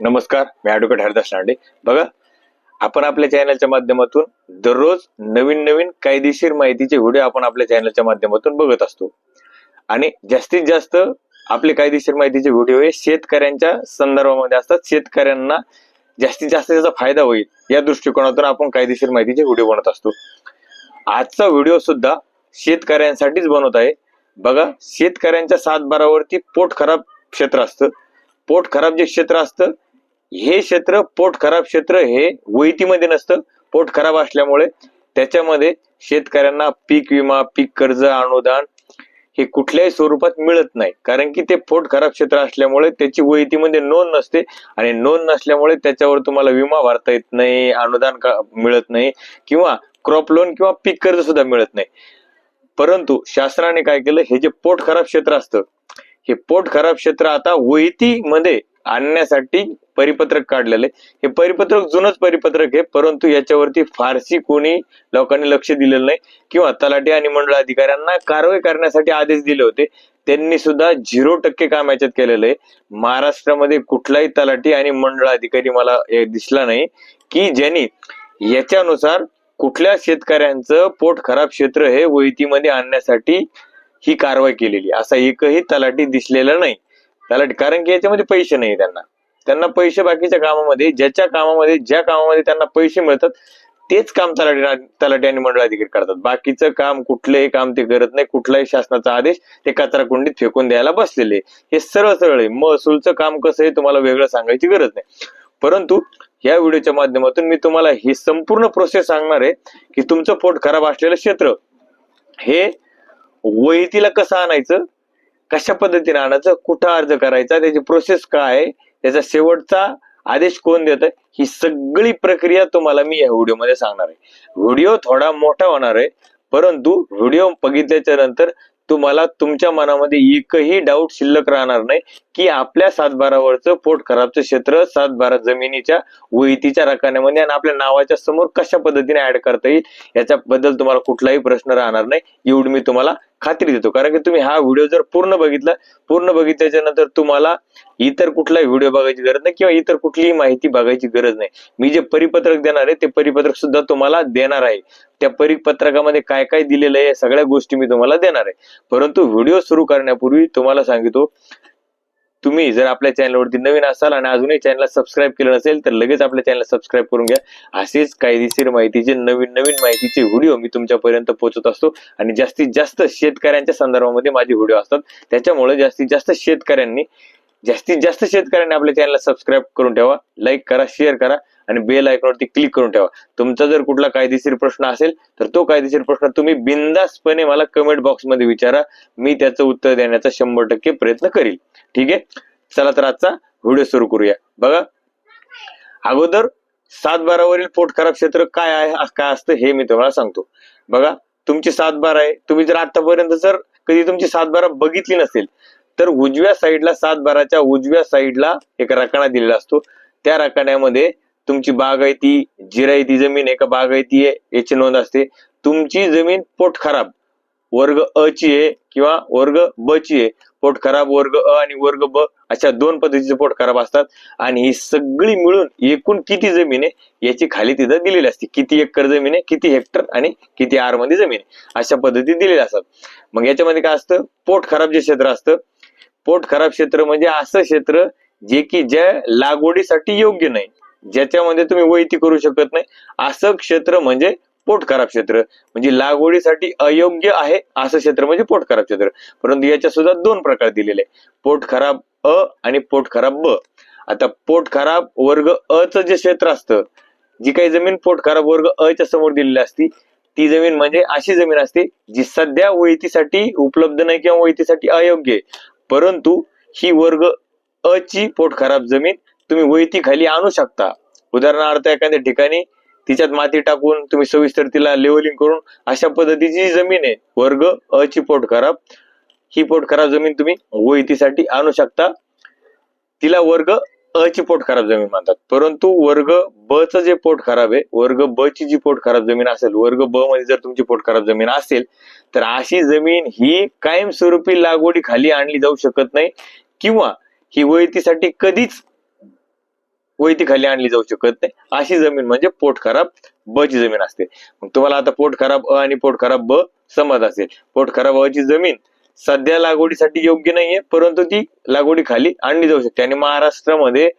नमस्कार मी ॲडव्होकेट हरदास लांडे. बघा आपण आपल्या चॅनलच्या माध्यमातून दररोज नवीन नवीन कायदेशीर माहितीचे व्हिडिओ आपण आपल्या चॅनलच्या माध्यमातून बघत असतो. आणि जास्तीत जास्त आपले कायदेशीर माहितीचे व्हिडिओ हे शेतकऱ्यांच्या संदर्भामध्ये असतात. शेतकऱ्यांना जास्तीत जास्त त्याचा फायदा होईल या दृष्टिकोनातून आपण कायदेशीर माहितीचे व्हिडिओ बनवत असतो. आजचा व्हिडिओ सुद्धा शेतकऱ्यांसाठीच बनवत आहे. बघा शेतकऱ्यांच्या सातबारावरती पोट खराब क्षेत्र असतं. पोट खराब जे क्षेत्र असतं हे क्षेत्र पोट खराब क्षेत्र हे वैतीमध्ये नसतं. पोट खराब असल्यामुळे त्याच्यामध्ये शेतकऱ्यांना पीक विमा पीक कर्ज अनुदान हे कुठल्याही स्वरूपात मिळत नाही. कारण की ते पोट खराब क्षेत्र असल्यामुळे त्याची वैतीमध्ये नोंद नसते आणि नोंद नसल्यामुळे त्याच्यावर तुम्हाला विमा भरता येत नाही अनुदान मिळत नाही किंवा क्रॉप लोन किंवा पीक कर्ज सुद्धा मिळत नाही. परंतु शासनाने काय केलं? हे जे पोट खराब क्षेत्र असतं हे पोट खराब क्षेत्र आता वैतीमध्ये आणण्यासाठी परिपत्रक काढलेले हे परिपत्रक जुनच परिपत्रक आहे परंतु याच्यावरती फारशी कोणी लोकांनी लक्ष दिलेलं नाही किंवा तलाठी आणि मंडळ अधिकाऱ्यांना कारवाई करण्यासाठी आदेश दिले होते. त्यांनी सुद्धा झिरो टक्के काम याच्यात केलेलं आहे. महाराष्ट्रामध्ये कुठलाही तलाठी आणि मंडळ अधिकारी मला दिसला नाही की ज्यांनी याच्यानुसार कुठल्या शेतकऱ्यांचं पोट खराब क्षेत्र हे वैतीमध्ये आणण्यासाठी ही कारवाई केलेली असा एकही तलाठी दिसलेला नाही. त्याला कारण की याच्यामध्ये पैसे नाही त्यांना. त्यांना पैसे बाकीच्या कामामध्ये ज्याच्या कामामध्ये ज्या कामामध्ये त्यांना पैसे मिळतात तेच काम तलाठी तलाठी आणि मंडळ अधिकारी करतात. बाकीचं काम कुठलंही काम ते करत नाही कुठलाही शासनाचा आदेश ते कचरा कुंडीत फेकून द्यायला बसलेले हे सरळ सरळ आहे. महसूलचं काम कसं आहे तुम्हाला वेगळं सांगायची गरज नाही. परंतु या व्हिडिओच्या माध्यमातून मी तुम्हाला ही संपूर्ण प्रोसेस सांगणार आहे की तुमचं पोट खराब असलेलं क्षेत्र हे वहितीला कसं आणायचं? कशा पद्धतीने आणायचं कुठं अर्ज करायचा त्याची प्रोसेस काय आहे त्याचा शेवटचा आदेश कोण देत ही सगळी प्रक्रिया तुम्हाला मी या व्हिडिओमध्ये सांगणार आहे. व्हिडिओ थोडा मोठा होणार आहे परंतु व्हिडिओ बघितल्याच्या नंतर तुम्हाला तुमच्या मनामध्ये एकही डाऊट शिल्लक राहणार नाही की आपल्या सातबारावरचं पोट खराबचं क्षेत्र सातबारा जमिनीच्या वहितीच्या रकान्यामध्ये आणि आपल्या नावाच्या समोर कशा पद्धतीने ऍड करता येईल याच्याबद्दल तुम्हाला कुठलाही प्रश्न राहणार नाही. एवढी मी तुम्हाला खात्री देतो. कारण की तुम्ही हा व्हिडिओ जर पूर्ण बघितला पूर्ण बघितल्याच्या नंतर तुम्हाला इतर कुठलाही व्हिडिओ बघायची गरज नाही किंवा इतर कुठलीही माहिती बघायची गरज नाही. मी जे परिपत्रक देणार आहे ते परिपत्रक सुद्धा तुम्हाला देणार आहे. त्या परिपत्रकामध्ये काय काय दिलेलं आहे या सगळ्या गोष्टी मी तुम्हाला देणार आहे. परंतु व्हिडिओ सुरू करण्यापूर्वी तुम्हाला सांगितो तुम्ही जर आपल्या चॅनलवरती नवीन असाल आणि अजूनही चॅनलला सबस्क्राईब केलं नसेल तर लगेच आपल्या चॅनलला सबस्क्राईब करून घ्या. असेच कायदेशीर माहितीचे नवीन नवीन माहितीचे व्हिडिओ मी तुमच्यापर्यंत पोहोचत असतो. आणि जास्तीत जास्त शेतकऱ्यांच्या संदर्भामध्ये माझे व्हिडिओ असतात. त्याच्यामुळे जास्तीत जास्त शेतकऱ्यांनी जास्तीत जास्त शेतकऱ्यांनी आपल्या चॅनलला सबस्क्राईब करून ठेवा. लाईक करा शेअर करा. आणि बेल आयकॉनवरती क्लिक करून ठेवा. तुमचा जर कुठला कायदेशीर प्रश्न असेल तर तो कायदेशीर प्रश्न तुम्ही बिंदासपणे मला कमेंट बॉक्समध्ये विचारा. मी त्याचं उत्तर देण्याचा शंभर टक्के प्रयत्न करील. ठीक आहे? चला तर आजचा व्हिडिओ सुरू करूया. बघा अगोदर सात बारावरील पोट खराब क्षेत्र काय आहे काय असतं हे मी तुम्हाला सांगतो. बघा तुमची सात बारा आहे. तुम्ही जर आतापर्यंत जर कधी तुमची सात बारा बघितली नसेल तर उजव्या साईडला सात बाराच्या उजव्या साईडला एक रकाना दिलेला असतो. त्या रकान्यामध्ये तुमची बागायती जिरायती जमीन आहे का बागायती आहे याची नोंद असते. तुमची जमीन पोट खराब वर्ग अ ची आहे किंवा वर्ग ब ची आहे. पोट खराब वर्ग अ आणि वर्ग ब अशा दोन पद्धतीचे पोट खराब असतात. आणि ही सगळी मिळून एकूण किती जमीन आहे याची खाली तिथं दिलेली असते. किती एकर जमीन आहे किती हेक्टर आणि किती आरमध्ये जमीन आहे. अशा पद्धती दिलेल्या असतात. मग याच्यामध्ये काय असतं? पोट खराब जे क्षेत्र असतं पोट खराब क्षेत्र म्हणजे असं क्षेत्र जे की ज्या लागवडीसाठी योग्य नाही. ज्याच्यामध्ये तुम्ही वैती करू शकत नाही. असं क्षेत्र म्हणजे पोट खराब क्षेत्र. म्हणजे लागवडीसाठी अयोग्य आहे असं क्षेत्र म्हणजे पोट खराब क्षेत्र. परंतु याच्या सुद्धा दोन प्रकार दिलेले आहे पोट खराब अ आणि पोट खराब ब. आता पोट खराब वर्ग अ च जे क्षेत्र असतं जी काही जमीन पोट खराब वर्ग अ च्या समोर दिलेली असती ती जमीन म्हणजे अशी जमीन असते जी सध्या वैतीसाठी उपलब्ध नाही किंवा वैतीसाठी अयोग्य आहे. परंतु ही वर्ग अ ची पोट खराब जमीन तुम्ही वैती खाली आणू शकता. उदाहरणार्थ एखाद्या ठिकाणी तिच्यात माती टाकून तुम्ही सविस्तर तिला लेवलिंग करून अशा पद्धतीची जी जमीन आहे वर्ग अ ची पोट खराब ही पोट खराब जमीन तुम्ही वैतीसाठी आणू शकता. तिला वर्ग अ ची पोट खराब जमीन म्हणतात. परंतु वर्ग ब च जे पोट खराब आहे वर्ग ब ची जी पोट खराब जमीन असेल वर्ग ब मध्ये जर तुमची पोट खराब जमीन असेल तर अशी जमीन ही कायमस्वरूपी लागवडी खाली आणली जाऊ शकत नाही किंवा ही वैतीसाठी कधीच वैती खाली आणली जाऊ शकत नाही. अशी जमीन म्हणजे पोट खराब ब ची जमीन असते. मग तुम्हाला आता पोट खराब अ आणि पोट खराब ब समज असेल. पोट खराब अ ची जमीन सध्या लागवडीसाठी योग्य नाहीये परंतु ती लागवडी खाली आणली जाऊ शकते. आणि महाराष्ट्रामध्ये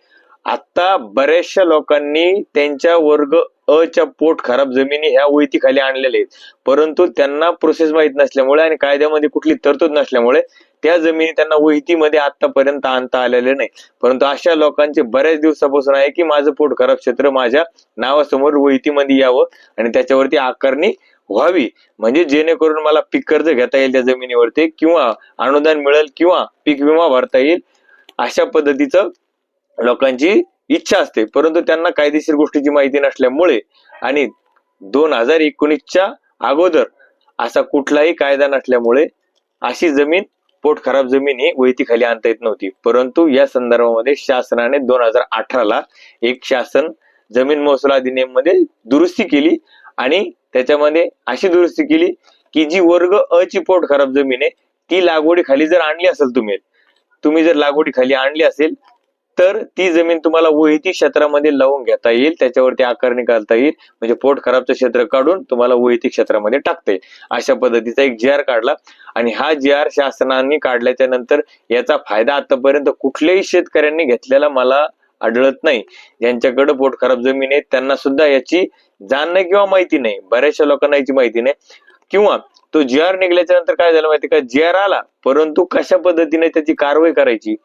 आता बऱ्याचशा लोकांनी त्यांच्या वर्ग अ च्या पोट खराब जमिनी ह्या वैती खाली आणलेल्या आहेत. परंतु त्यांना प्रोसेस माहीत नसल्यामुळे आणि कायद्यामध्ये कुठली तरतूद नसल्यामुळे त्या जमिनी त्यांना वहितीमध्ये आतापर्यंत आणता आलेले नाही. परंतु अशा लोकांचे बऱ्याच दिवसापासून आहे की माझं पोट खराब क्षेत्र माझ्या नावासमोर वहितीमध्ये यावं आणि त्याच्यावरती आकारणी व्हावी. म्हणजे जेणेकरून मला पीक कर्ज घेता येईल त्या जमिनीवरती किंवा अनुदान मिळेल किंवा पीक विमा भरता येईल अशा पद्धतीचं लोकांची इच्छा असते. परंतु त्यांना कायदेशीर गोष्टीची माहिती नसल्यामुळे आणि दोन हजार एकोणीसच्या अगोदर असा कुठलाही कायदा नसल्यामुळे अशी जमीन पोट खराब जमीन ही वैती आणता येत नव्हती. परंतु या संदर्भामध्ये शासनाने दोन हजार अठराला एक शासन जमीन महसूल अधिनियममध्ये दुरुस्ती केली आणि त्याच्यामध्ये अशी दुरुस्ती केली की जी वर्ग अ ची पोट खराब जमीन आहे ती लागवडी खाली जर आणली असेल तुम्ही तुम्ही जर लागवडी खाली आणली असेल तर ती जमीन तुम्हाला वहिती क्षेत्रामध्ये लावून घेता येईल. त्याच्यावरती आकारणी करता येईल. म्हणजे पोट खराबचं क्षेत्र काढून तुम्हाला वहिती क्षेत्रामध्ये टाकता येईल. अशा पद्धतीचा एक जी आर काढला. आणि हा जी आर शासनाने काढल्याच्या नंतर याचा फायदा आतापर्यंत कुठल्याही शेतकऱ्यांनी घेतलेला मला आढळत नाही. ज्यांच्याकडे पोट खराब जमीन आहे त्यांना सुद्धा याची जाण नाही किंवा माहिती नाही. बऱ्याचशा लोकांना याची माहिती नाही. किंवा तो जी आर निघल्याच्या नंतर काय झालं माहिती का? जी आर आला. परंतु कशा पद्धतीने त्याची कारवाई करायची?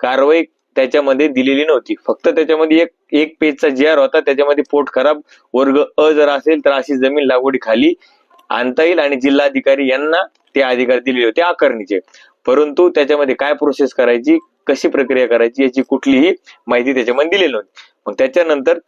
कारवाई त्याच्यामध्ये दिलेली नव्हती. फक्त त्याच्यामध्ये एक एक पेजचा जी आर होता. त्याच्यामध्ये पोट खराब वर्ग अ जर असेल तर अशी जमीन लागवडी खाली आणता येईल आणि जिल्हाधिकारी यांना ते अधिकार दिलेले होते आकारणीचे. परंतु त्याच्यामध्ये काय प्रोसेस करायची कशी प्रक्रिया करायची याची कुठलीही माहिती त्याच्यामध्ये दिलेली नव्हती. मग त्याच्यानंतर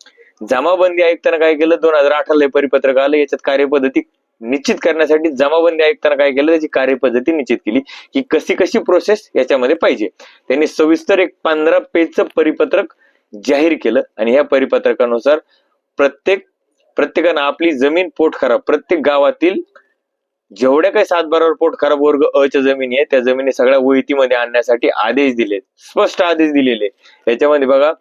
जमाबंदी आयुक्तानं काय केलं? दोन हजार अठराला परिपत्रक आलं. याच्यात कार्यपद्धती निश्चित करण्यासाठी जमाबंदी आयुक्तांना काय केलं? त्याची कार्यपद्धती निश्चित केली की कशी कशी प्रोसेस याच्यामध्ये पाहिजे. त्यांनी सविस्तर एक पंधरा पेजचं परिपत्रक जाहीर केलं आणि या परिपत्रकानुसार प्रत्येक प्रत्येकानं आपली जमीन पोट खराब. प्रत्येक गावातील जेवढ्या काही सातबारावर पोट खराब वर्ग अ जमिनी आहे त्या जमिनी सगळ्या वहितीमध्ये आणण्यासाठी आदेश दिले स्पष्ट आदेश दिलेले याच्यामध्ये बघा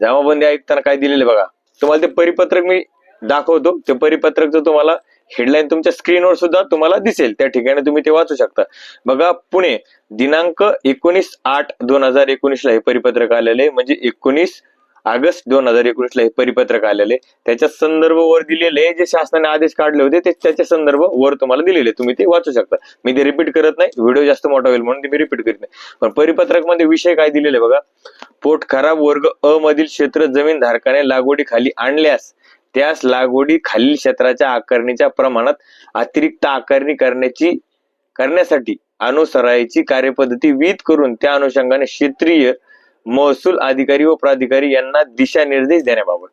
जमाबंदी आयुक्तांना काय दिलेले बघा? तुम्हाला ते परिपत्रक मी दाखवतो. ते परिपत्रकचं तुम्हाला हेडलाईन तुमच्या स्क्रीनवर सुद्धा तुम्हाला दिसेल. त्या ठिकाणी तुम्ही ते वाचू शकता. बघा पुणे दिनांक एकोणीस आठ दोन हजार एकोणीस ला हे परिपत्रक आलेले आहे. म्हणजे एकोणीस ऑगस्ट दोन हजार एकोणीस ला हे परिपत्रक आलेले आहे. त्याच्या संदर्भ वर दिलेले जे शासनाने आदेश काढले होते ते त्याचे संदर्भ वर तुम्हाला दिलेले तुम्ही ते वाचू शकता. मी ते रिपीट करत नाही. व्हिडिओ जास्त मोठा होईल म्हणून ते मी रिपीट करत नाही. पण परिपत्रकमध्ये विषय काय दिलेले बघा. पोट खराब वर्ग अ मधील क्षेत्र जमीन धारकाने लागवडीखाली आणल्यास त्यास लागवडी खालील क्षेत्राच्या आकारणीच्या प्रमाणात अतिरिक्त आकारणी करण्याची करण्यासाठी अनुसरायची कार्यपद्धती विहित करून त्या अनुषंगाने क्षेत्रीय महसूल अधिकारी व प्राधिकारी यांना दिशानिर्देश देण्याबाबत.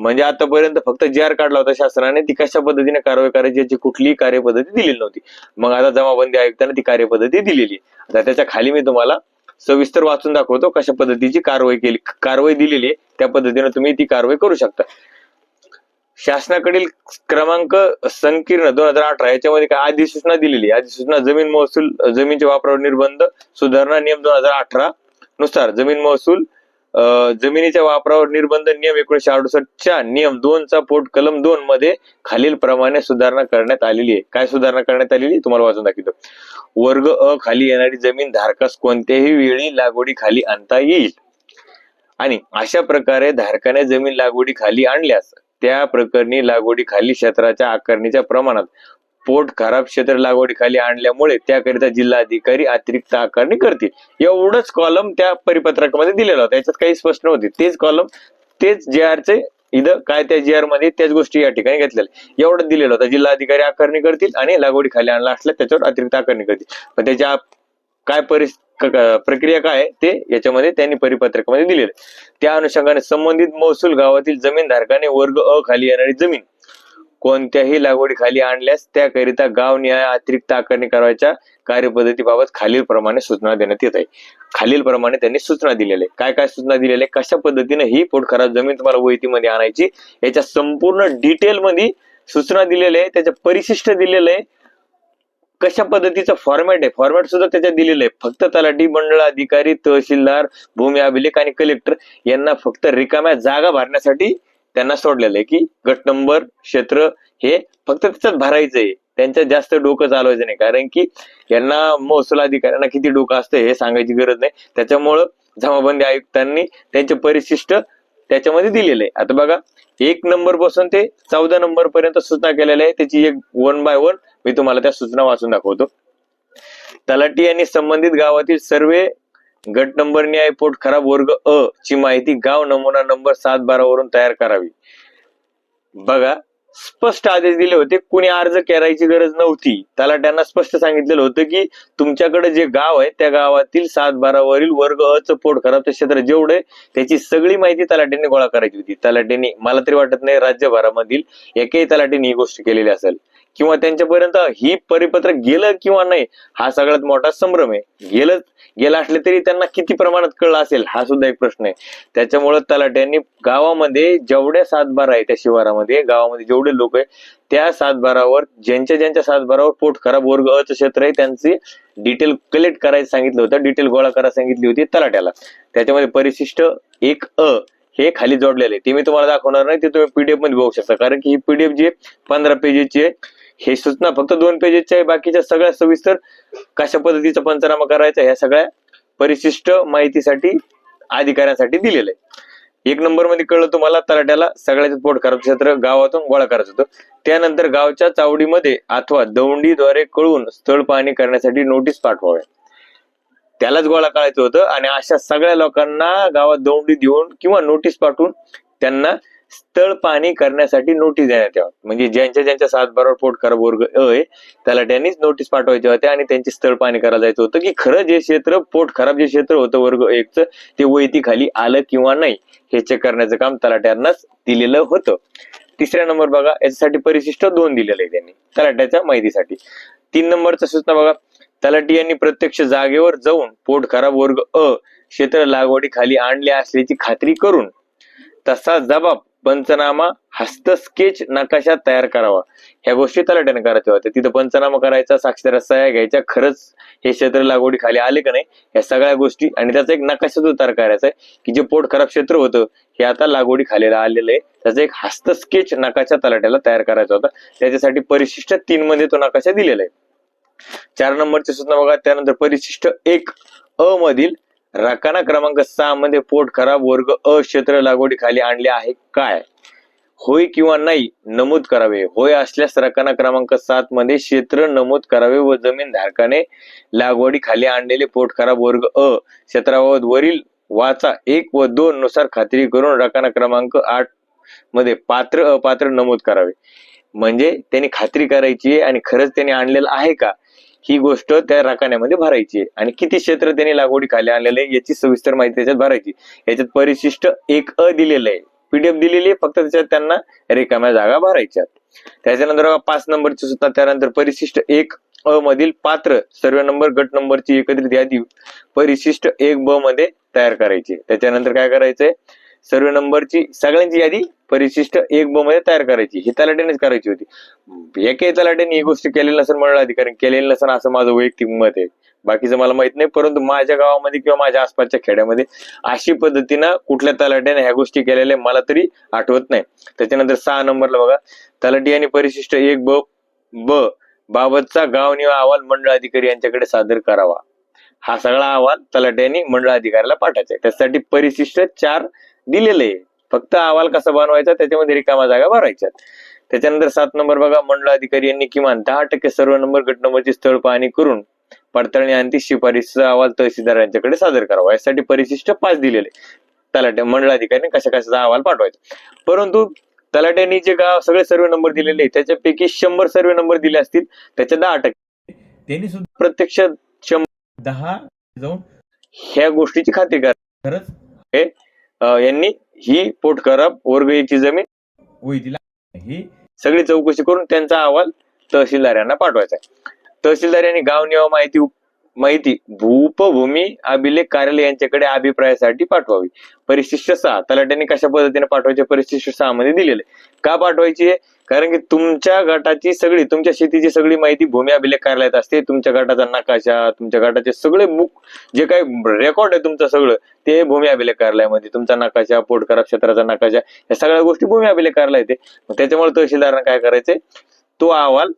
म्हणजे आतापर्यंत फक्त जे आर काढला होता शासनाने ती कशा पद्धतीने कारवाई करायची याची कुठलीही कार्यपद्धती दिलेली नव्हती. मग आता जमाबंदी आयुक्तांना ती कार्यपद्धती दिलेली आता त्याच्याखाली मी तुम्हाला सविस्तर वाचून दाखवतो कशा पद्धतीची कारवाई केली कारवाई दिलेली आहे. त्या पद्धतीने तुम्ही ती कारवाई करू शकता. शासनाकडील क्रमांक संकीर्ण दोन हजार अठरा याच्यामध्ये काय अधिसूचना दिलेली अधिसूचना जमीन महसूल जमीनच्या वापरावर निर्बंध सुधारणा नियम दोन हजार अठरा नुसार जमीन महसूल अं, जमिनीच्या वापरावर निर्बंध नियम एकोणीशे अडुसष्टच्या नियम दोनचा पोट कलम दोन मध्ये खालील प्रमाणे सुधारणा करण्यात आलेली आहे. काय सुधारणा करण्यात आलेली आहे? तुम्हाला वाचून दाखवतो. वर्ग अ खाली येणारी जमीन धारकास कोणत्याही वेळी लागवडी खाली आणता येईल. आणि अशा प्रकारे धारकाने जमीन लागवडी खाली आणल्यास त्या प्रकरणी लागवडी खाली क्षेत्राच्या आकारणीच्या प्रमाणात. पोट खराब क्षेत्र लागवडी खाली आणल्यामुळे त्याकरिता जिल्हाधिकारी अतिरिक्त आकारणी करतील. एवढंच कॉलम त्या परिपत्रकामध्ये दिलेला होता. याच्यात काही स्पष्ट नव्हते. तेच कॉलम तेच जे आरचे इथं काय त्या जी आरमध्ये त्याच गोष्टी या ठिकाणी घेतलेल्या एवढं दिलेलं होतं. जिल्हाधिकारी आकारणी करतील आणि लागवडी खाली आणला असल्या त्याच्यावर अतिरिक्त आकारणी करतील. पण त्याच्या काय परिस्थिती प्रक्रिया काय आहे ते याच्यामध्ये त्यांनी परिपत्रकामध्ये दिलेलं त्या अनुषंगाने संबंधित महसूल गावातील जमीनधारकाने वर्ग अ खाली येणारी जमीन कोणत्याही लागवडी खाली आणल्यास त्याकरिता गाव निहाय अतिरिक्त आकारणी करायच्या कार्यपद्धतीबाबत खालील प्रमाणे सूचना देण्यात येत आहे. खालील प्रमाणे त्यांनी सूचना दिलेल्या आहे काय काय सूचना दिलेल्या आहे कशा पद्धतीने ही पोट खराब जमीन तुम्हाला वहितीमध्ये आणायची? याच्या संपूर्ण डिटेल मध्ये सूचना दिलेल्या आहे त्याच्या परिशिष्ट दिलेलं आहे कशा पद्धतीचं फॉर्मॅट आहे? फॉर्मॅट सुद्धा त्याच्यात दिलेलं आहे. फक्त तलाठी मंडळ अधिकारी तहसीलदार भूमी अभिलेख आणि कलेक्टर यांना फक्त रिकाम्या जागा भरण्यासाठी त्यांना सोडलेलं आहे की गट नंबर क्षेत्र हे फक्त त्याच्यात भरायचं आहे. त्यांच्यात जास्त डोकं चालवायचं नाही. कारण की यांना महसूल अधिकाऱ्यांना किती डोकं असतं हे सांगायची गरज नाही. त्याच्यामुळं जमाबंदी आयुक्तांनी त्यांचे परिशिष्ट त्याच्यामध्ये दिलेले आहे. आता बघा एक नंबरपासून ते चौदा नंबर पर्यंत सूचना केलेल्या आहे त्याची एक वन बाय वन मी तुम्हाला त्या सूचना वाचून दाखवतो. तलाटी यांनी संबंधित गावातील सर्व गट नंबर न्याय पोट खराब वर्ग अ ची माहिती गाव नमुना नंबर सात बारा वरून तयार करावी. बघा स्पष्ट आदेश दिले होते कुणी अर्ज करायची गरज नव्हती. तलाट्यांना स्पष्ट सांगितलेलं होतं की तुमच्याकडे जे गाव आहे त्या गावातील सात बारावरील वर्ग अ च पोट खराबचं क्षेत्र जेवढे त्याची सगळी माहिती तलाट्यांनी गोळा करायची होती. तलाट्यांनी मला तरी वाटत नाही राज्यभरामधील एकही तलाट्यांनी ही गोष्ट केलेली असेल. किंवा त्यांच्यापर्यंत ही परिपत्रक गेलं किंवा नाही हा सगळ्यात मोठा संभ्रम आहे. गेलं गेला असले तरी त्यांना किती प्रमाणात कळलं असेल हा सुद्धा एक प्रश्न आहे. त्याच्यामुळे तलाट्यांनी गावामध्ये जेवढ्या सातबारा आहे त्या शिवारामध्ये गावामध्ये जेवढे लोक आहे त्या सातबारावर ज्यांच्या ज्यांच्या सातबारावर पोट खराब वर्ग अ क्षेत्र आहे त्यांचे डिटेल कलेक्ट करायला सांगितलं होतं डिटेल गोळा करायला सांगितली होती तलाट्याला. त्याच्यामध्ये परिशिष्ट एक अ हे खाली जोडलेले ते मी तुम्हाला दाखवणार नाही ते तुम्ही पीडीएफमध्ये बघू शकता. कारण की ही पीडीएफ जी पंधरा पेजेसची आहे हे सूचना फक्त दोन पेजेसच्या आहे बाकीच्या सगळ्या सविस्तर कशा पद्धतीचा पंचनामा करायचा ह्या सगळ्या परिशिष्ट माहितीसाठी अधिकाऱ्यांसाठी दिलेलं आहे. एक नंबरमध्ये कळलं तुम्हाला तलाट्याला सगळ्याच पोट क्षेत्र गावातून गोळा करायचं होतं. त्यानंतर गावच्या चावडीमध्ये अथवा दौंडीद्वारे कळून स्थळ पाहणी करण्यासाठी नोटीस पाठवाव्या त्यालाच गोळा करायचं होतं आणि अशा सगळ्या लोकांना गावात दौंडी देऊन किंवा नोटीस पाठवून त्यांना स्थळ पाहणी करण्यासाठी नोटीस देण्यात यावं. म्हणजे ज्यांच्या ज्यांच्या सात पोट खराब वर्ग अ आहे त्याला त्यांनीच नोटीस पाठवायच्या होत्या आणि त्यांची स्थळ पाहणी करायला जायचं होतं की खरं जे क्षेत्र पोट खराब जे क्षेत्र होतं वर्ग एकचं ते वैती खाली आलं किंवा नाही हे चेक करण्याचं काम तलाट्यांनाच दिलेलं होतं. तिसऱ्या नंबर बघा याच्यासाठी परिशिष्ट दोन दिलेलं आहे त्यांनी तलाट्याच्या माहितीसाठी. तीन नंबरचा सूचना बघा तलाटी यांनी प्रत्यक्ष जागेवर जाऊन पोट खराब वर्ग अ क्षेत्र लागवडी खाली आणले असल्याची खात्री करून तसा जबाब पंचनामा हस्त स्केच नकाशा तयार करावा. ह्या गोष्टी तलाट्याने करायच्या होत्या. तिथं पंचनामा करायचा साक्षर सह्या घ्यायच्या खरंच हे क्षेत्र लागवडी खाली आले का नाही या सगळ्या गोष्टी आणि त्याचा एक नकाशा जो तयार करायचा आहे की जे पोट खराब क्षेत्र होतं हे आता लागवडी खाली आलेलं आहे. त्याचा एक हस्त स्केच नकाशा तलाट्याला तयार करायचा होता. त्याच्यासाठी परिशिष्ट तीन मध्ये तो नकाशा दिलेला आहे. चार नंबरची सूचना बघा. त्यानंतर परिशिष्ट एक अ मधील राखाना क्रमांक सहा मध्ये पोट खराब वर्ग अ क्षेत्र लागवडी खाली आणले आहे. काय? होय किंवा नाही नमूद करावे. होय असल्यास रकाना क्रमांक सात मध्ये क्षेत्र नमूद करावे व जमीन धारकाने लागवडी खाली आणलेले पोट खराब वर्ग अ क्षेत्राबाबत वरील वाचा एक व दोन नुसार खात्री करून रकाना क्रमांक आठमध्ये पात्र अपात्र नमूद करावे. म्हणजे त्यांनी खात्री करायची आहे आणि खरंच त्यांनी आणलेलं आहे का? ही गोष्ट त्या राखाण्यामध्ये भरायची आहे. आणि किती क्षेत्र त्यांनी लागवडी खाली आणलेलं आहे याची सविस्तर माहिती त्याच्यात भरायची याच्यात परिशिष्ट एक अ दिलेलं आहे. पीडीएफ दिलेली आहे फक्त त्याच्यात त्यांना रिकाम्या जागा भरायच्या त्याच्यानंतर पाच नंबरची सुद्धा त्यानंतर परिशिष्ट एक अ मधील पात्र सर्व नंबर गट नंबरची एकत्रित यादी परिशिष्ट एक ब मध्ये तयार करायची त्याच्यानंतर काय करायचंय? सर्व नंबरची सगळ्यांची यादी परिशिष्ट एक ब मध्ये तयार करायची. ही तलाट्यानेच करायची होती. एकही तलाट्याने ही गोष्ट केलेली नसेल मंडळ अधिकारी केलेली नसेल असं माझं वैयक्तिक मत आहे. बाकीचं मला माहीत नाही परंतु माझ्या गावामध्ये किंवा माझ्या आसपासच्या खेड्यामध्ये अशी पद्धतीनं कुठल्या तलाट्याने ह्या गोष्टी केलेल्या मला तरी आठवत नाही. त्याच्यानंतर सहा नंबरला बघा. तलाटी आणि परिशिष्ट एक ब ब बाबतचा गाव निवा अहवाल मंडळ अधिकारी यांच्याकडे सादर करावा. हा सगळा अहवाल तलाट्याने मंडळ अधिकाऱ्याला पाठायचा आहे. त्यासाठी परिशिष्ट चार दिलेले आहे. फक्त अहवाल कसा बनवायचा त्याच्यामध्ये रिकामा जागा भरायच्या त्याच्यानंतर सात नंबर बघा मंडळ अधिकारी यांनी किमान दहा टक्के सर्व नंबर गट नंबरची स्थळ पाहणी करून पडताळणी आणि शिफारसीचा अहवाल तहसीलदार यांच्याकडे सादर करावा. यासाठी परिशिष्ट पाच दिलेले. तलाट्या मंडळ अधिकाऱ्यांनी कशा कशाचा अहवाल पाठवायचा. परंतु तलाट्यांनी जे गाव सगळे सर्वे नंबर दिलेले त्याच्यापैकी शंभर सर्वे नंबर दिले असतील त्याच्या दहा टक्के. त्यांनी सुद्धा प्रत्यक्ष दहा जाऊन ह्या गोष्टीची खात्री करा खरंच यांनी ही पोट खराब वर्ग याची जमीन ही सगळी चौकशी करून त्यांचा अहवाल तहसीलदार यांना पाठवायचा तहसीलदार यांनी गाव निवा माहिती माहिती भूपभूमी अभिलेख कार्यालय यांच्याकडे अभिप्रायासाठी पाठवावी. परिशिष्ट सहा तलाट्यांनी कशा पद्धतीने पाठवायचे? परिशिष्ट सहा मध्ये दिलेले का पाठवायची कारण की तुमच्या गटाची सगळी तुमच्या शेतीची सगळी माहिती भूमी अभिलेख कार्यालयात असते. तुमच्या गटाचा नकाशा तुमच्या गटाचे सगळे बुक जे काही रेकॉर्ड आहे तुमचं सगळं ते भूमी अभिलेख कार्यालयामध्ये तुमचा नकाशा पोट खराब क्षेत्राचा नकाशा या सगळ्या गोष्टी भूमी अभिलेख कार्यालय येते त्याच्यामुळे तहसीलदारांना काय करायचंय? तो अहवाल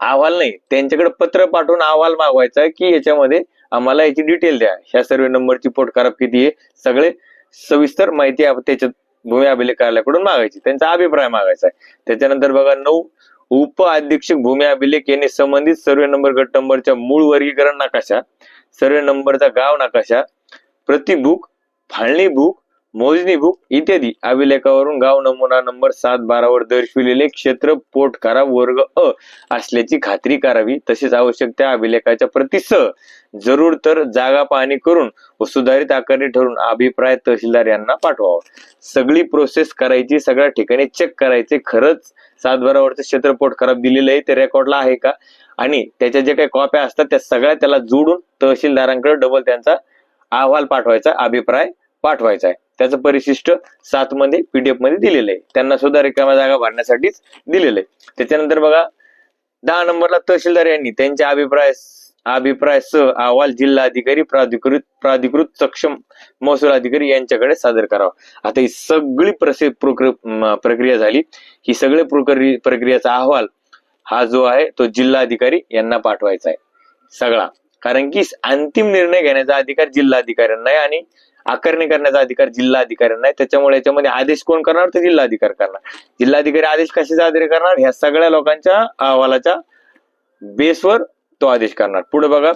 अहवाल नाही त्यांच्याकडे पत्र पाठवून अहवाल मागवायचा की याच्यामध्ये आम्हाला याची डिटेल द्या. ह्या सर्वे नंबरची पोट खराब किती आहे सगळे सविस्तर माहिती त्याच्यात भूमी अभिलेखालयाकडून मागायची. त्यांचा अभिप्राय मागायचा आहे. त्याच्यानंतर बघा नऊ उप अधीक्षक भूमी अभिलेख यांनी संबंधित सर्वे नंबर गट नंबरच्या मूळ वर्गीकरण नकाशा सर्वे नंबरचा गाव नकाशा प्रतिभूक फाळणी बुक मोजणी बुक इत्यादी. अभिलेखावरून गाव नमुना नंबर सात बारावर दर्शविलेले क्षेत्र पोट खराब वर्ग अ असल्याची खात्री करावी. तसेच आवश्यक त्या अभिलेखाच्या प्रतीसह जरूर तर जागा पाहणी करून व सुधारित आकारणी ठरून अभिप्राय तहसीलदार यांना पाठवावा. सगळी प्रोसेस करायची सगळ्या ठिकाणी चेक करायचे. खरंच सात बारावरचं क्षेत्र पोट खराब दिलेलं आहे ते रेकॉर्डला आहे का? आणि त्याच्या जे काही कॉप्या असतात त्या सगळ्या त्याला जोडून तहसीलदारांकडे डबल त्यांचा अहवाल पाठवायचा अभिप्राय पाठवायचा आहे. त्याचं परिशिष्ट सात मध्ये पीडीएफमध्ये दिलेलं आहे. त्यांना सुद्धा रिकाम्या जागा भरण्यासाठीच दिलेलं आहे. त्याच्यानंतर बघा दहा नंबरला तहसीलदार यांनी त्यांचे अभिप्राय अभिप्राय सह अहवाल जिल्हा अधिकारी प्राधिकृत प्राधिकृत सक्षम महसूल अधिकारी यांच्याकडे सादर करावा. आता ही सगळी प्रसिद्ध प्रक्रिया झाली. ही सगळी प्रक्रि- प्रक्रियेचा अहवाल हा जो आहे तो जिल्हा अधिकारी यांना पाठवायचा आहे. सगळा. कारण की अंतिम निर्णय घेण्याचा अधिकार जिल्हा अधिकाऱ्यांना आहे आणि आकारणी करण्याचा अधिकार जिल्हा अधिकाऱ्यांना आहे. त्याच्यामुळे याच्यामध्ये आदेश कोण करणार? तर जिल्हा अधिकार करणार. जिल्हाधिकारी आदेश कशाचा आधारे करणार? ह्या सगळ्या लोकांच्या अहवालाच्या बेसवर तो आदेश करणार. पुढे बघा.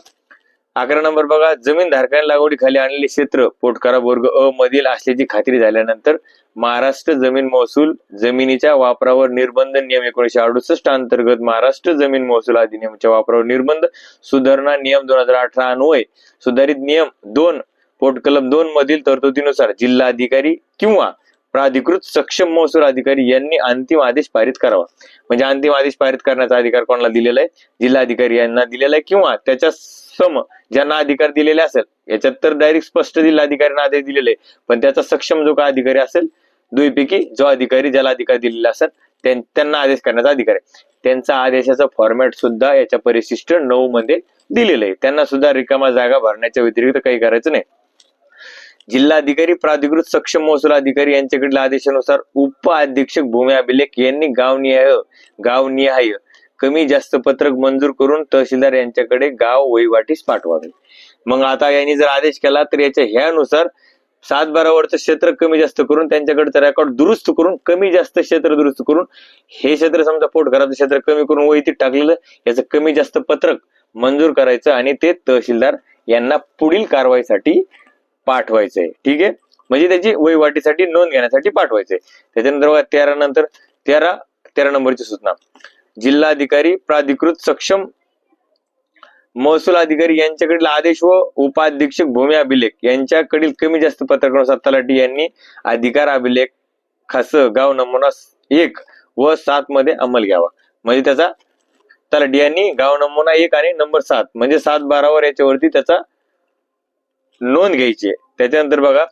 अकरा नंबर बघा. जमीन धारकांनी लागवडीखाली आणलेले क्षेत्र पोटकरा वर्ग अ मधील असल्याची खात्री झाल्यानंतर महाराष्ट्र जमीन महसूल जमिनीच्या वापरावर निर्बंध नियम एकोणीशे अडुसष्ट अंतर्गत महाराष्ट्र जमीन महसूल अधिनियमच्या वापरावर निर्बंध सुधारणा नियम दोन हजार अठरा अन्वय सुधारित नियम दोन पोट कलम दोन मधील तरतुदीनुसार जिल्हाधिकारी किंवा प्राधिकृत सक्षम महसूल अधिकारी यांनी अंतिम आदेश पारित करावा. म्हणजे अंतिम आदेश पारित करण्याचा अधिकार कोणाला दिलेला आहे? जिल्हाधिकारी यांना दिलेला आहे किंवा त्याच्या सम ज्यांना अधिकार दिलेले असेल याच्यात तर डायरेक्ट स्पष्ट जिल्हाधिकाऱ्यांना आदेश दिलेले आहे. पण त्याचा सक्षम जो का अधिकारी असेल दुईपैकी जो अधिकारी ज्याला अधिकार दिलेला असेल त्यांना आदेश करण्याचा अधिकार आहे. त्यांचा आदेशाचा फॉर्मॅट सुद्धा याच्या परिशिष्ट नऊ मध्ये दिलेलं आहे. त्यांना सुद्धा रिकामा जागा भरण्याच्या व्यतिरिक्त काही करायचं नाही. जिल्हाधिकारी प्राधिकृत सक्षम महसूल अधिकारी यांच्याकडील आदेशानुसार उप अधीक्षक भूमी अभिलेख यांनी गावनिहाय गावनिहाय कमी जास्त पत्रक मंजूर करून तहसीलदार यांच्याकडे गाव वहिवाटीस पाठवावे. मग आता यांनी जर आदेश केला तर याच्या ह्यानुसार सात बारावरचं क्षेत्र कमी जास्त करून त्यांच्याकडचं रेकॉर्ड दुरुस्त करून कमी जास्त क्षेत्र दुरुस्त करून हे क्षेत्र समजा पोटघराचं क्षेत्र कमी करून वहितीत टाकलेलं याचं कमी जास्त पत्रक मंजूर करायचं आणि ते तहसीलदार यांना पुढील कारवाईसाठी पाठवायचंय. ठीक आहे? म्हणजे त्याची वहिवाटीसाठी नोंद घेण्यासाठी पाठवायचंय. त्याच्यानंतर बघा तेरा नंतर तेरा तेरा नंबरची सूचना. जिल्हाधिकारी प्राधिकृत सक्षम महसूल अधिकारी यांच्याकडील आदेश व उपाधीक्षक भूमी अभिलेख यांच्याकडील कमी जास्त पत्रकार तलाठी यांनी अधिकार अभिलेख खास गाव नमुना एक व सात मध्ये अंमल घ्यावा. म्हणजे त्याचा तलाठी यांनी गाव नमुना एक आणि नंबर सात म्हणजे सात बारावर याच्यावरती त्याचा नोंद घ्यायची त्याच्यानंतर बघा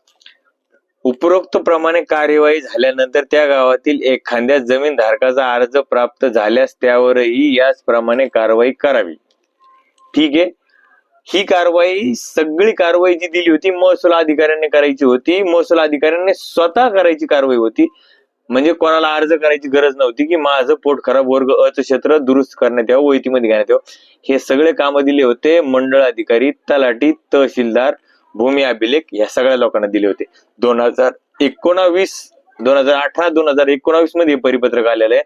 उपरोक्त प्रमाणे कार्यवाही झाल्यानंतर त्या गावातील एखाद्या जमीन धारकाचा अर्ज प्राप्त झाल्यास त्यावरही याचप्रमाणे कारवाई करावी. ठीक आहे? ही कारवाई सगळी कारवाई जी दिली होती महसूल अधिकाऱ्यांनी करायची होती. महसूल अधिकाऱ्यांनी स्वतः करायची कारवाई होती. म्हणजे कोणाला अर्ज करायची गरज नव्हती की माझं पोट खराब वर्ग अच क्षेत्र दुरुस्त करण्यात यावं वैतीमध्ये घेण्यात यावं. हे सगळे कामं दिले होते मंडळ अधिकारी तलाठी तहसीलदार भूमी अभिलेख या सगळ्या लोकांना दिले होते. दोन हजार एकोणावीस दोन हजार अठरा दोन हजार एकोणावीसमध्ये परिपत्रक आलेलं आहे.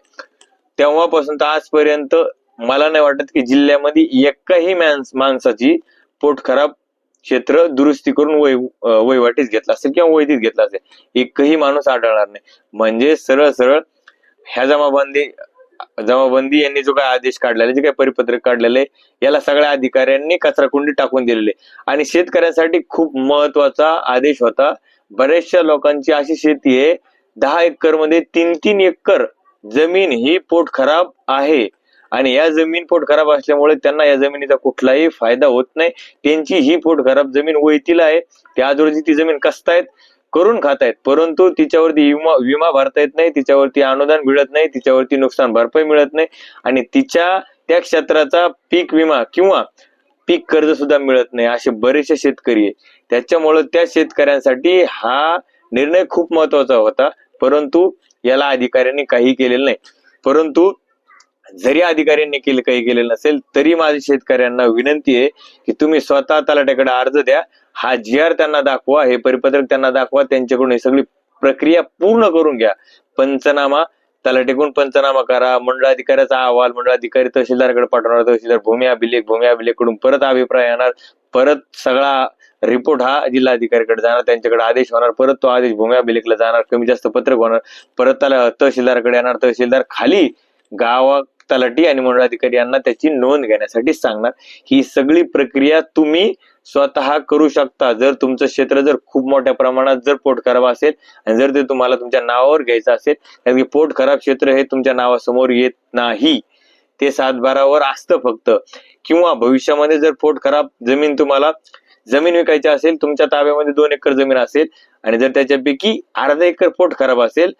तेव्हापासून तर आजपर्यंत मला नाही वाटत की जिल्ह्यामध्ये एकाही माणस माणसाची पोट खराब क्षेत्र दुरुस्ती करून वै अं, घेतला असेल किंवा वैधीत घेतला असेल एकही माणूस आढळणार नाही. म्हणजे सरळ सरळ ह्या जमाबंदी जमाबंदी यांनी जो काय आदेश काढलेला जे काय परिपत्रक काढलेले याला सगळ्या अधिकाऱ्यांनी कचराकुंडी टाकून दिलेले. आणि शेतकऱ्यांसाठी खूप महत्त्वाचा आदेश होता. बऱ्याचशा लोकांची अशी शेती आहे दहा एकरमध्ये तीन तीन एकर जमीन ही पोट खराब आहे. आणि या जमीन पोट खराब असल्यामुळे त्यांना या जमिनीचा कुठलाही फायदा होत नाही. त्यांची ही पोट खराब जमीन वैतील आहे. त्या आजूबाजूची ती जमीन कसतायत करून खातायत. परंतु तिच्यावरती विमा विमा भरता येत नाही तिच्यावरती अनुदान मिळत नाही तिच्यावरती नुकसान भरपाई मिळत नाही आणि तिच्या त्या क्षेत्राचा पीक विमा किंवा पीक कर्ज सुद्धा मिळत नाही असे बरेचसे शेतकरी आहे त्याच्यामुळं त्या शेतकऱ्यांसाठी हा निर्णय खूप महत्त्वाचा होता. परंतु याला अधिकाऱ्यांनी काही केलेलं नाही. परंतु जरी अधिकाऱ्यांनी केलं काही केलेलं नसेल तरी माझ्या शेतकऱ्यांना विनंती आहे की तुम्ही स्वतः तलाट्याकडे अर्ज द्या. हा जी आर त्यांना दाखवा हे परिपत्रक त्यांना दाखवा त्यांच्याकडून ही सगळी प्रक्रिया पूर्ण करून घ्या. पंचनामा तलाठीकडून पंचनामा करा. मंडळाधिकाऱ्याचा अहवाल मंडळाधिकारी तहसीलदारकडे पाठवणार तहसीलदार भूमी अभिलेख भूमी अभिलेखकडून परत अभिप्राय येणार. परत सगळा रिपोर्ट हा जिल्हाधिकारीकडे जाणार त्यांच्याकडे आदेश होणार. परत तो आदेश भूमी अभिलेखला जाणार. कमी जास्त पत्रक होणार. परत त्याला तहसीलदारकडे येणार. तहसीलदार खाली गावा तलाठी आणि मंडळाधिकारी यांना त्याची नोंद घेण्यासाठी सांगणार. ही सगळी प्रक्रिया तुम्ही स्वतः करू शकता. जर तुमचं क्षेत्र जर खूप मोठ्या प्रमाणात जर पोट खराब असेल आणि जर ते तुम्हाला तुमच्या नावावर घ्यायचं असेल कारण की पोट खराब क्षेत्र हे तुमच्या नावासमोर येत नाही. ते सातबारावर असतं फक्त. किंवा भविष्यामध्ये जर पोट खराब जमीन तुम्हाला जमीन विकायची असेल तुमच्या ताब्यामध्ये दोन एकर जमीन असेल आणि जर त्याच्यापैकी अर्धा एकर पोट खराब असेल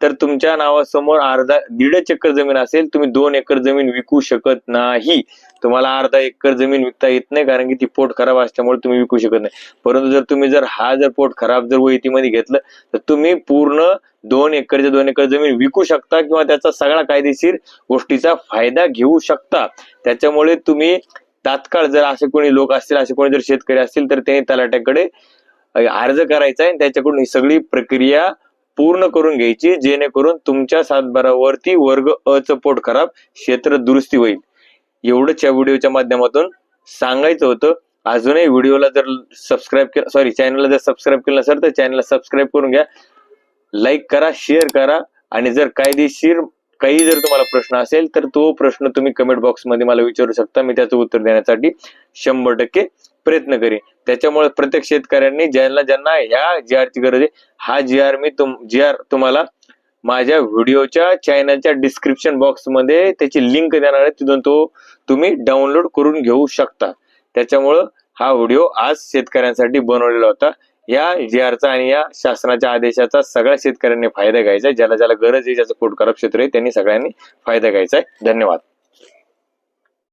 तर तुमच्या नावासमोर अर्धा दीडच एकर जमीन असेल तुम्ही दोन एकर जमीन विकू शकत नाही. तुम्हाला अर्धा एकर जमीन विकता येत नाही कारण की ती पोट खराब असल्यामुळे तुम्ही विकू शकत नाही. परंतु जर तुम्ही जर हा जर पोट खराब जर वहितीमध्ये घेतलं तर तुम्ही पूर्ण दोन एकरच्या दोन एकर जमीन विकू शकता किंवा त्याचा सगळा कायदेशीर गोष्टीचा फायदा घेऊ शकता. त्याच्यामुळे तुम्ही तात्काळ जर असे कोणी लोक असतील असे कोणी जर शेतकरी असतील तर त्यांनी तलाट्याकडे अर्ज करायचा आहे आणि त्याच्याकडून ही सगळी प्रक्रिया पूर्ण करून घ्यायची जेणेकरून तुमच्या सातबारावरती वर्ग अ चं पोट खराब क्षेत्र दुरुस्ती होईल. एवढंच या व्हिडिओच्या माध्यमातून सांगायचं होतं. अजूनही व्हिडिओला जर सबस्क्राईब केलं सॉरी चॅनलला जर सबस्क्राईब केलं नसेल तर चॅनलला सबस्क्राईब करून घ्या. लाईक करा शेअर करा आणि जर कायदेशीर काही जर तुम्हाला प्रश्न असेल तर तो प्रश्न तुम्ही कमेंट बॉक्समध्ये मला विचारू शकता. मी त्याचं उत्तर देण्यासाठी शंभर टक्के प्रयत्न करेन. त्याच्यामुळे प्रत्येक शेतकऱ्यांनी ज्यांना ज्यांना ह्या जी ची गरज आहे हा जी आर मी तुम जी आर तुम्हाला माझ्या व्हिडिओच्या चॅनलच्या डिस्क्रिप्शन बॉक्समध्ये त्याची लिंक देणार आहे. तिथून तो तुम्ही डाउनलोड करून घेऊ शकता. त्याच्यामुळं हा व्हिडिओ आज शेतकऱ्यांसाठी बनवलेला होता. या आरचा आणि या शासनाच्या आदेशाचा सगळ्या शेतकऱ्यांनी फायदा घ्यायचा आहे. ज्याला ज्याला गरज आहे ज्याचं पोट क्षेत्र आहे त्यांनी सगळ्यांनी फायदा घ्यायचा आहे. धन्यवाद.